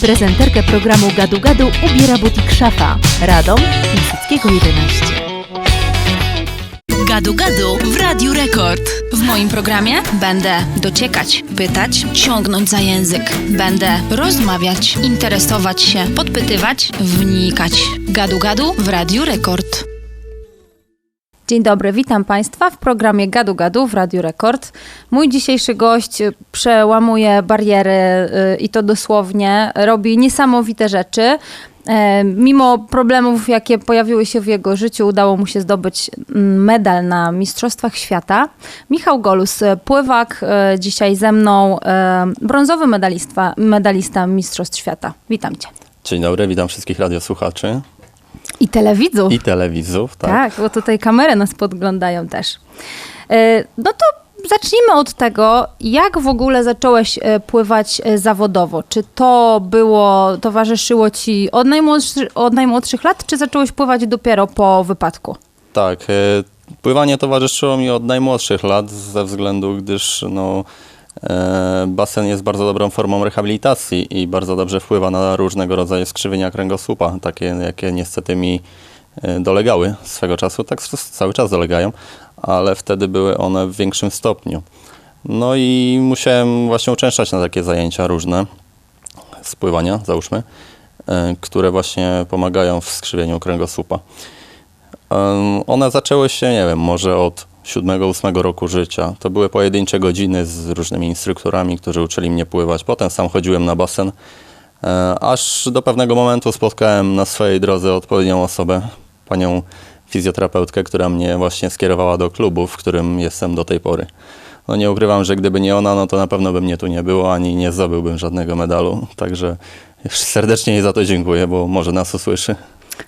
Prezenterkę programu Gadu Gadu ubiera butik Szafa. Radom, Piłsudskiego 11. Gadu Gadu w Radiu Rekord. W moim programie będę dociekać, pytać, ciągnąć za język. Będę rozmawiać, interesować się, podpytywać, wnikać. Gadu Gadu w Radiu Rekord. Dzień dobry, witam Państwa w programie Gadu Gadu w Radiu Rekord. Mój dzisiejszy gość y, przełamuje bariery y, i to dosłownie, robi niesamowite rzeczy. E, Mimo problemów, jakie pojawiły się w jego życiu, udało mu się zdobyć mm, medal na Mistrzostwach Świata. Michał Golus, y, pływak, dzisiaj ze mną, brązowy medalista, medalista Mistrzostw Świata. Witam Cię. Dzień dobry, witam wszystkich radiosłuchaczy I telewidzów. i telewizów. Tak. Tak, bo tutaj kamery nas podglądają też. E, No to zacznijmy od tego, jak w ogóle zacząłeś e, pływać e, zawodowo? Czy to było, towarzyszyło ci od, najmłodszy, od najmłodszych lat, czy zacząłeś pływać dopiero po wypadku? tak pływanie towarzyszyło mi od najmłodszych lat ze względu, gdyż no, basen jest bardzo dobrą formą rehabilitacji i bardzo dobrze wpływa na różnego rodzaju skrzywienia kręgosłupa, takie jakie niestety mi e, dolegały swego czasu, tak cały czas dolegają, ale wtedy były one w większym stopniu. No i musiałem właśnie uczęszczać na takie zajęcia różne z pływania, załóżmy, e, które właśnie pomagają w skrzywieniu kręgosłupa. One zaczęły się, nie wiem, może od 7-8 roku życia. To były pojedyncze godziny z różnymi instruktorami, którzy uczyli mnie pływać. Potem sam chodziłem na basen, e, aż do pewnego momentu spotkałem na swojej drodze odpowiednią osobę, panią fizjoterapeutkę, która mnie właśnie skierowała do klubu, w którym jestem do tej pory. No nie ukrywam, że gdyby nie ona, no to na pewno by mnie tu nie było, ani nie zdobyłbym żadnego medalu. Także serdecznie jej za to dziękuję, bo może nas usłyszy.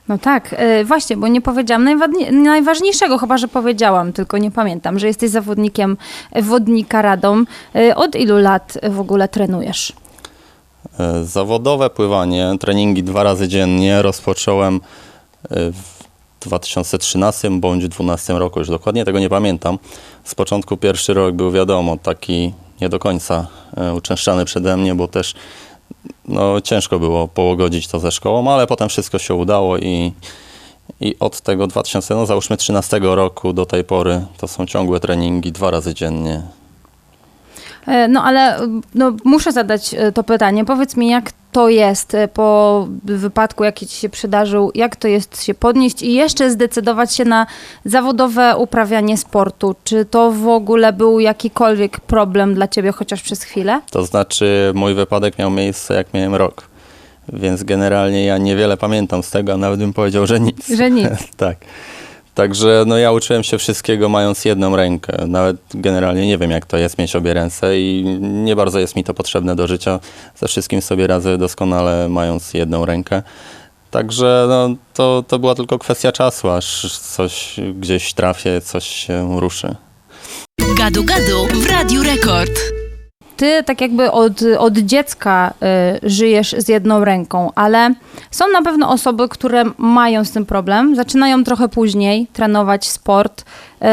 No tak, e, właśnie, bo nie powiedziałam najważniejszego, chyba że powiedziałam, tylko nie pamiętam, że jesteś zawodnikiem wodnika Radom. E, Od ilu lat w ogóle trenujesz? E, Zawodowe pływanie, treningi dwa razy dziennie rozpocząłem w 2013 bądź 2012 roku, już dokładnie tego nie pamiętam. Z początku pierwszy rok był wiadomo taki nie do końca uczęszczany przede mnie, bo też no, ciężko było pogodzić to ze szkołą, ale potem wszystko się udało i, i od tego 2000, no załóżmy 13 roku do tej pory to są ciągłe treningi dwa razy dziennie. E, No ale no, muszę zadać e, to pytanie. Powiedz mi, jak to jest e, po wypadku, jaki ci się przydarzył, jak to jest się podnieść i jeszcze zdecydować się na zawodowe uprawianie sportu? Czy to w ogóle był jakikolwiek problem dla ciebie chociaż przez chwilę? To znaczy, mój wypadek miał miejsce jak miałem rok. Więc generalnie ja niewiele pamiętam z tego, a nawet bym powiedział, że nic. Że nic. tak. Także no ja uczyłem się wszystkiego mając jedną rękę. Nawet generalnie nie wiem jak to jest mieć obie ręce i nie bardzo jest mi to potrzebne do życia. Ze wszystkim sobie radzę doskonale mając jedną rękę. Także no, to, to była tylko kwestia czasu, aż coś gdzieś trafię, coś się ruszy. Gadu Gadu w Radiu Rekord. Ty tak jakby od, od dziecka y, żyjesz z jedną ręką, ale są na pewno osoby, które mają z tym problem, zaczynają trochę później trenować sport. Y,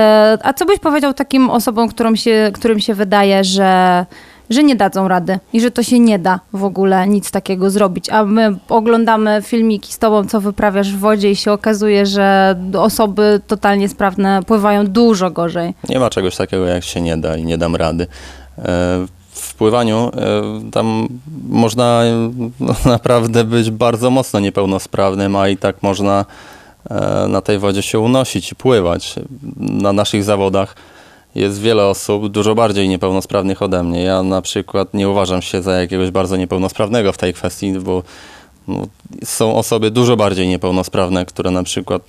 a co byś powiedział takim osobom, którym się, którym się wydaje, że, że nie dadzą rady i że to się nie da w ogóle nic takiego zrobić? A my oglądamy filmiki z tobą, co wyprawiasz w wodzie i się okazuje, że osoby totalnie sprawne pływają dużo gorzej. Nie ma czegoś takiego, jak się nie da i nie dam rady. W pływaniu e, tam można e, no, naprawdę być bardzo mocno niepełnosprawnym, a i tak można e, na tej wodzie się unosić i pływać. Na naszych zawodach jest wiele osób dużo bardziej niepełnosprawnych ode mnie. Ja na przykład nie uważam się za jakiegoś bardzo niepełnosprawnego w tej kwestii, bo no, są osoby dużo bardziej niepełnosprawne, które na przykład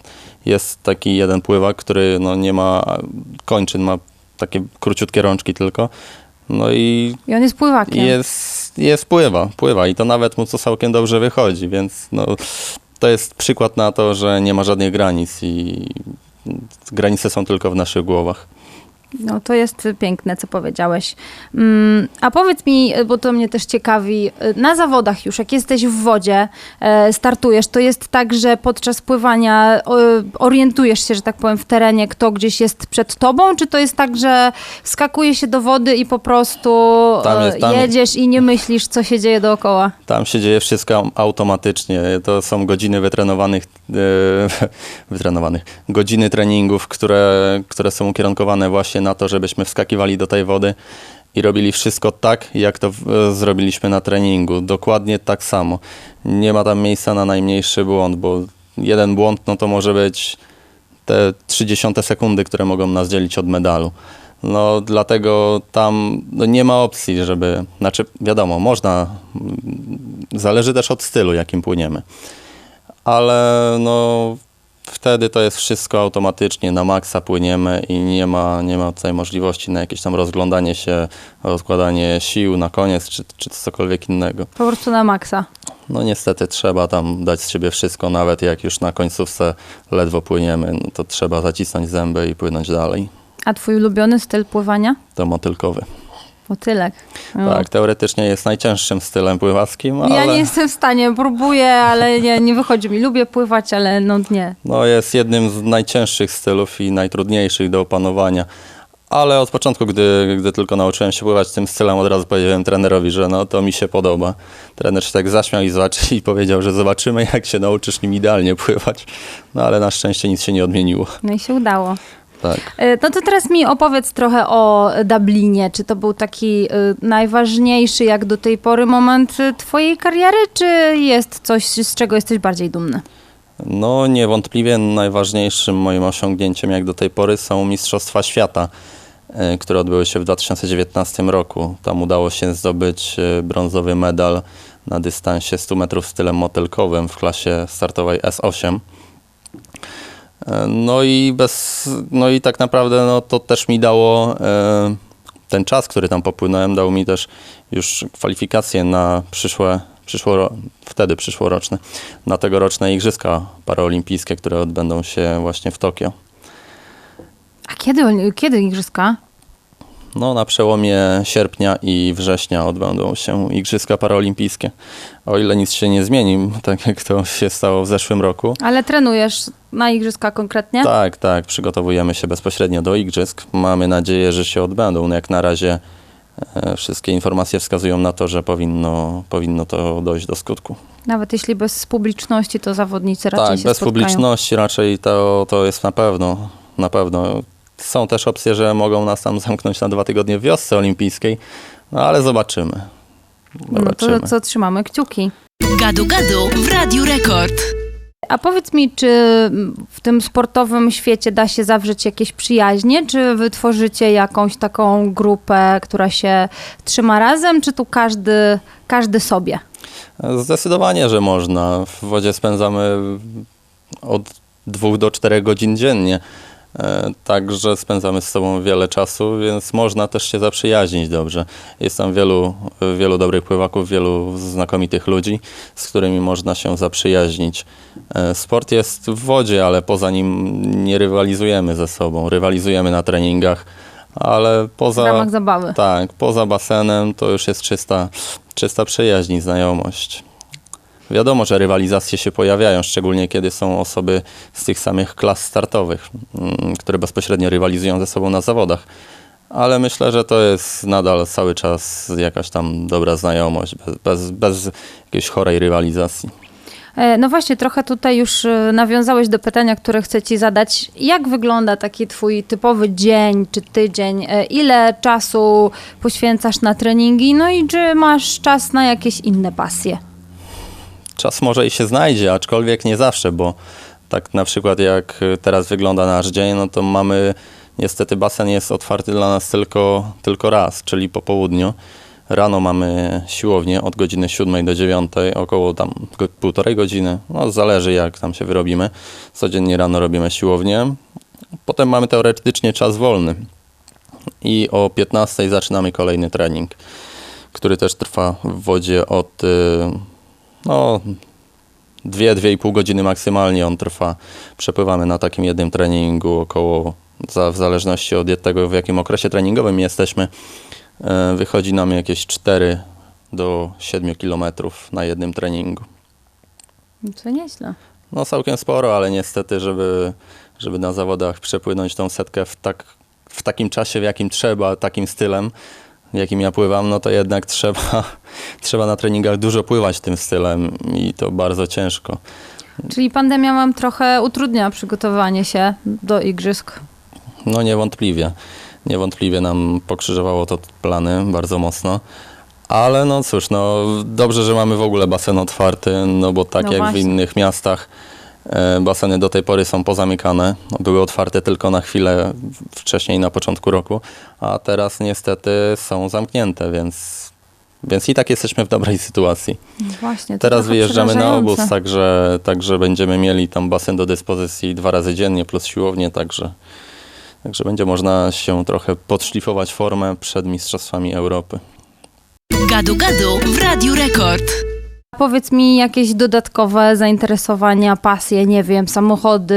jest taki jeden pływak, który no, nie ma kończyn, ma takie króciutkie rączki tylko. No i I on jest pływakiem. jest, jest pływa, pływa i to nawet mu to całkiem dobrze wychodzi, więc no, to jest przykład na to, że nie ma żadnych granic i granice są tylko w naszych głowach. No to jest piękne, co powiedziałeś. Mm, A powiedz mi, bo to mnie też ciekawi, na zawodach już, jak jesteś w wodzie, e, startujesz, to jest tak, że podczas pływania orientujesz się, że tak powiem, w terenie, kto gdzieś jest przed tobą, czy to jest tak, że skakuje się do wody i po prostu Tam e, jest- tam- jedziesz i nie myślisz, co się dzieje dookoła? Tam się dzieje wszystko automatycznie. To są godziny wytrenowanych, e, wytrenowanych godziny treningów, które, które są ukierunkowane właśnie na to, żebyśmy wskakiwali do tej wody i robili wszystko tak, jak to e, zrobiliśmy na treningu. Dokładnie tak samo. Nie ma tam miejsca na najmniejszy błąd, bo jeden błąd no to może być te 30 sekundy, które mogą nas dzielić od medalu. No dlatego tam no, nie ma opcji, żeby, znaczy wiadomo, można, mm, zależy też od stylu, jakim płyniemy. Ale no wtedy to jest wszystko automatycznie, na maksa płyniemy i nie ma, nie ma tutaj możliwości na jakieś tam rozglądanie się, rozkładanie sił na koniec, czy, czy cokolwiek innego. Po prostu na maksa. No niestety trzeba tam dać z siebie wszystko, nawet jak już na końcówce ledwo płyniemy, no to trzeba zacisnąć zęby i płynąć dalej. A twój ulubiony styl pływania? To motylkowy. Motylek. No. Tak, teoretycznie jest najcięższym stylem pływackim, ale Ja nie jestem w stanie, próbuję, ale nie, nie wychodzi mi. Lubię pływać, ale no nie. no, jest jednym z najcięższych stylów i najtrudniejszych do opanowania. Ale od początku, gdy, gdy tylko nauczyłem się pływać tym stylem, od razu powiedziałem trenerowi, że no to mi się podoba. Trener się tak zaśmiał i, zobaczy, i powiedział, że zobaczymy, jak się nauczysz nim idealnie pływać. No ale na szczęście nic się nie odmieniło. No i się udało. Tak. E, No to teraz mi opowiedz trochę o Dublinie. Czy to był taki y, najważniejszy jak do tej pory moment y, twojej kariery, czy jest coś, z czego jesteś bardziej dumny? No niewątpliwie najważniejszym moim osiągnięciem jak do tej pory są Mistrzostwa Świata, e, które odbyły się w 2019 roku. Tam udało się zdobyć e, brązowy medal na dystansie 100 metrów stylem motylkowym w klasie startowej S8. No i, bez, no i tak naprawdę no, to też mi dało e, ten czas, który tam popłynąłem, dał mi też już kwalifikacje na przyszłe, przyszło, wtedy przyszłoroczne, na tegoroczne Igrzyska Paraolimpijskie, które odbędą się właśnie w Tokio. A kiedy, kiedy igrzyska? No, na przełomie sierpnia i września odbędą się Igrzyska Paraolimpijskie. O ile nic się nie zmieni, tak jak to się stało w zeszłym roku, Ale trenujesz na igrzyska konkretnie? Tak, tak. Przygotowujemy się bezpośrednio do igrzysk. Mamy nadzieję, że się odbędą. No Jak na razie e, wszystkie informacje wskazują na to, że powinno, powinno to dojść do skutku. Nawet jeśli bez publiczności, to zawodnicy raczej tak, się bez spotkają. publiczności raczej to, to jest na pewno. Na pewno. Są też opcje, że mogą nas tam zamknąć na dwa tygodnie w wiosce olimpijskiej, no ale zobaczymy. No Zobaczymy. to co, trzymamy kciuki. Gadu gadu w Radiu Rekord. A powiedz mi, czy w tym sportowym świecie da się zawrzeć jakieś przyjaźnie? Czy wytworzycie jakąś taką grupę, która się trzyma razem, czy tu każdy, każdy sobie? Zdecydowanie, że można. W wodzie spędzamy od dwóch do czterech godzin dziennie. E, Także spędzamy z sobą wiele czasu, więc można też się zaprzyjaźnić dobrze. Jest tam wielu, wielu dobrych pływaków, wielu znakomitych ludzi, z którymi można się zaprzyjaźnić. E, Sport jest w wodzie, ale poza nim nie rywalizujemy ze sobą. Rywalizujemy na treningach, ale poza... W ramach zabawy. Tak, poza basenem to już jest czysta, czysta przyjaźń i znajomość. Wiadomo, że rywalizacje się pojawiają, szczególnie kiedy są osoby z tych samych klas startowych, mm, które bezpośrednio rywalizują ze sobą na zawodach. Ale myślę, że to jest nadal cały czas jakaś tam dobra znajomość, bez, bez, bez jakiejś chorej rywalizacji. E, No właśnie, trochę tutaj już e, nawiązałeś do pytania, które chcę ci zadać. Jak wygląda taki twój typowy dzień czy tydzień? E, Ile czasu poświęcasz na treningi? No i czy masz czas na jakieś inne pasje? Czas może i się znajdzie, aczkolwiek nie zawsze, bo tak na przykład jak teraz wygląda nasz dzień, no to mamy, niestety basen jest otwarty dla nas tylko, tylko raz, czyli po południu. Rano mamy siłownię od godziny 7 do 9, około tam półtorej godziny, no zależy jak tam się wyrobimy. Codziennie rano robimy siłownię, potem mamy teoretycznie czas wolny i o 15 zaczynamy kolejny trening, który też trwa w wodzie od y, no, dwie, dwie i pół godziny maksymalnie on trwa. Przepływamy na takim jednym treningu około za, w zależności od tego, w jakim okresie treningowym jesteśmy, e, wychodzi nam jakieś 4 do 7 kilometrów na jednym treningu. Co nieźle. No całkiem sporo, ale niestety, żeby, żeby na zawodach przepłynąć tą setkę w, tak, w takim czasie, w jakim trzeba, takim stylem, jakim ja pływam, no to jednak trzeba, trzeba na treningach dużo pływać tym stylem i to bardzo ciężko. Czyli pandemia mam trochę utrudnia przygotowanie się do igrzysk. No niewątpliwie. Niewątpliwie nam pokrzyżowało to plany bardzo mocno. Ale no cóż, no dobrze, że mamy w ogóle basen otwarty, no bo tak No jak właśnie. w innych miastach e, baseny do tej pory są pozamykane. Były otwarte tylko na chwilę wcześniej na początku roku, a teraz niestety są zamknięte, więc, więc i tak jesteśmy w dobrej sytuacji. No Właśnie. to Teraz wyjeżdżamy na obóz, także, także będziemy mieli tam basen do dyspozycji dwa razy dziennie plus siłownię, także, także będzie można się trochę podszlifować formę przed Mistrzostwami Europy. Gadu gadu w Radiu Rekord. Powiedz mi jakieś dodatkowe zainteresowania, pasje, nie wiem, samochody,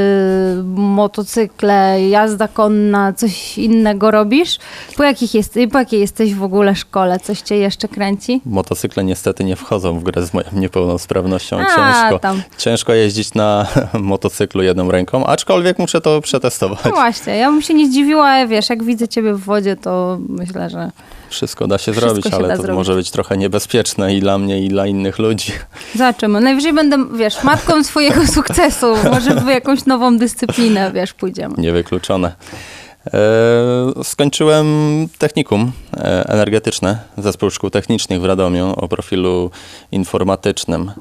motocykle, jazda konna, coś innego robisz? Po, jakich jest, po jakiej jesteś w ogóle szkole? Coś cię jeszcze kręci? Motocykle niestety nie wchodzą w grę z moją niepełnosprawnością. A, ciężko, tam. ciężko jeździć na motocyklu jedną ręką, aczkolwiek muszę to przetestować. No właśnie, ja bym się nie zdziwiła, wiesz, jak widzę ciebie w wodzie, to myślę, że Wszystko da się Wszystko zrobić, się ale da to zrobić. może być trochę niebezpieczne i dla mnie, i dla innych ludzi. zobaczymy. Najwyżej będę, wiesz, matką swojego sukcesu. Może w jakąś nową dyscyplinę, wiesz, pójdziemy. Niewykluczone. E, skończyłem technikum e, energetyczne, zespół szkół technicznych w Radomiu o profilu informatycznym.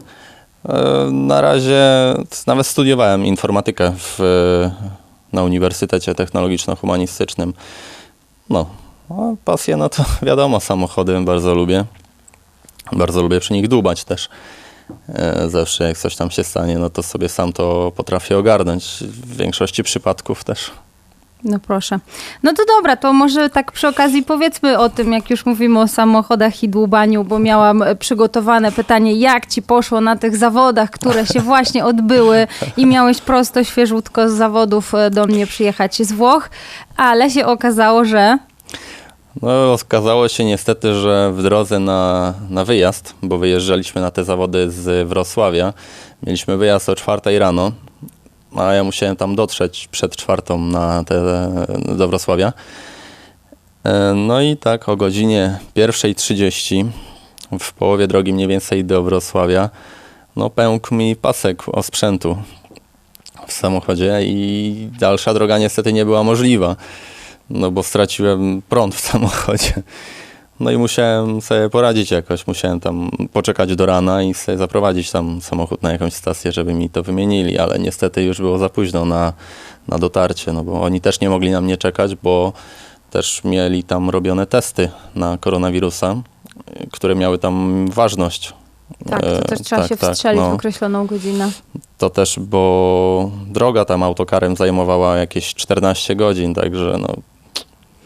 E, na razie nawet studiowałem informatykę w, na Uniwersytecie Technologiczno-Humanistycznym. No, a pasje, no to wiadomo, samochody bardzo lubię. Bardzo lubię przy nich dłubać też. E, Zawsze jak coś tam się stanie, no to sobie sam to potrafię ogarnąć. W większości przypadków też. No proszę. No to dobra, to może tak przy okazji powiedzmy o tym, jak już mówimy o samochodach i dłubaniu, bo miałam e, przygotowane pytanie, jak ci poszło na tych zawodach, które się właśnie odbyły i miałeś prosto, świeżutko z zawodów e, do mnie przyjechać z Włoch, ale się okazało, że No, okazało się niestety, że w drodze na, na wyjazd, bo wyjeżdżaliśmy na te zawody z Wrocławia, mieliśmy wyjazd o czwartej rano, a ja musiałem tam dotrzeć przed czwartą na te, do Wrocławia. E, No i tak o godzinie 1.30 w połowie drogi mniej więcej do Wrocławia, no pękł mi pasek osprzętu w samochodzie i dalsza droga niestety nie była możliwa no bo straciłem prąd w samochodzie. No i musiałem sobie poradzić jakoś, musiałem tam poczekać do rana i sobie zaprowadzić tam samochód na jakąś stację, żeby mi to wymienili, ale niestety już było za późno na, na dotarcie, no bo oni też nie mogli na mnie czekać, bo też mieli tam robione testy na koronawirusa, które miały tam ważność. tak, to E, też trzeba tak, się tak, wstrzelić no. w określoną godzinę. To też, bo droga tam autokarem zajmowała jakieś 14 godzin, także no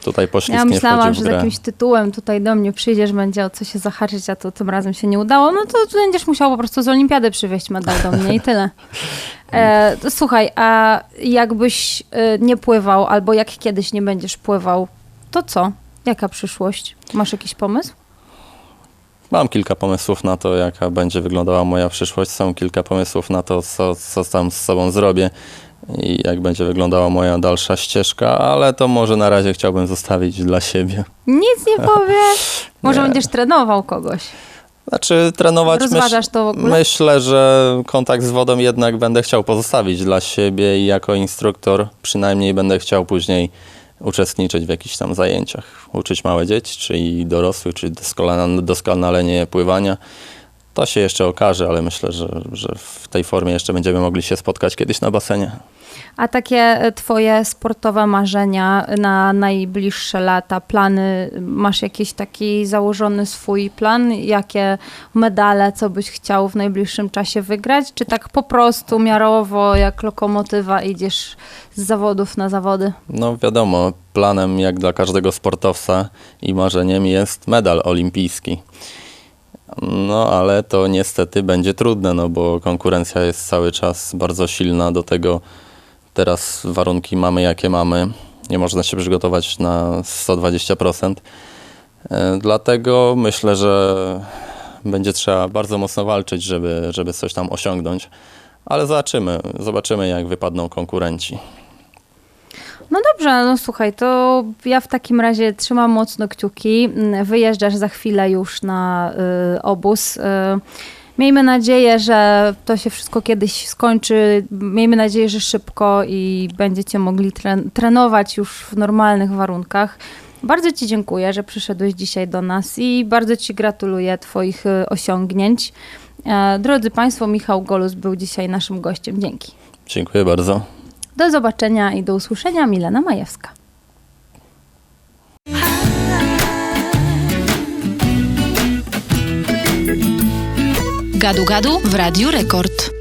tutaj poślizg Ja myślałam, że z jakimś tytułem tutaj do mnie przyjdziesz, będzie o co się zahaczyć, a to tym razem się nie udało. No to będziesz musiał po prostu z olimpiady przywieźć medal do mnie i tyle. E, słuchaj, a jakbyś e, nie pływał, albo jak kiedyś nie będziesz pływał, to co? Jaka przyszłość? Masz jakiś pomysł? Mam kilka pomysłów na to, jaka będzie wyglądała moja przyszłość. Są kilka pomysłów na to, co, co tam z sobą zrobię i jak będzie wyglądała moja dalsza ścieżka, ale to może na razie chciałbym zostawić dla siebie. Nic nie powiesz? Może Nie. będziesz trenował kogoś? Znaczy trenować Rozważasz to w ogóle? myślę, że kontakt z wodą jednak będę chciał pozostawić dla siebie i jako instruktor przynajmniej będę chciał później uczestniczyć w jakichś tam zajęciach, uczyć małe dzieci, czy i dorosłych, czy doskonale- doskonalenie pływania. To się jeszcze okaże, ale myślę, że, że w tej formie jeszcze będziemy mogli się spotkać kiedyś na basenie. A takie e, twoje sportowe marzenia na najbliższe lata, plany, masz jakiś taki założony swój plan? Jakie medale, co byś chciał w najbliższym czasie wygrać? Czy tak po prostu miarowo, jak lokomotywa idziesz z zawodów na zawody? No wiadomo, planem jak dla każdego sportowca i marzeniem jest medal olimpijski. No ale to niestety będzie trudne, no bo konkurencja jest cały czas bardzo silna, do tego teraz warunki mamy jakie mamy. nie można się przygotować na 120%. E, Dlatego myślę, że będzie trzeba bardzo mocno walczyć, żeby, żeby coś tam osiągnąć. Ale zobaczymy, zobaczymy jak wypadną konkurenci. No dobrze, no słuchaj, to ja w takim razie trzymam mocno kciuki. Wyjeżdżasz za chwilę już na y, obóz. Y, miejmy nadzieję, że to się wszystko kiedyś skończy. Miejmy nadzieję, że szybko i będziecie mogli tren- trenować już w normalnych warunkach. Bardzo Ci dziękuję, że przyszedłeś dzisiaj do nas i bardzo Ci gratuluję Twoich y, osiągnięć. E, Drodzy Państwo, Michał Golus był dzisiaj naszym gościem. Dzięki. Dziękuję bardzo. Do zobaczenia i do usłyszenia. Milena Majewska. Gadu Gadu w Radiu Rekord.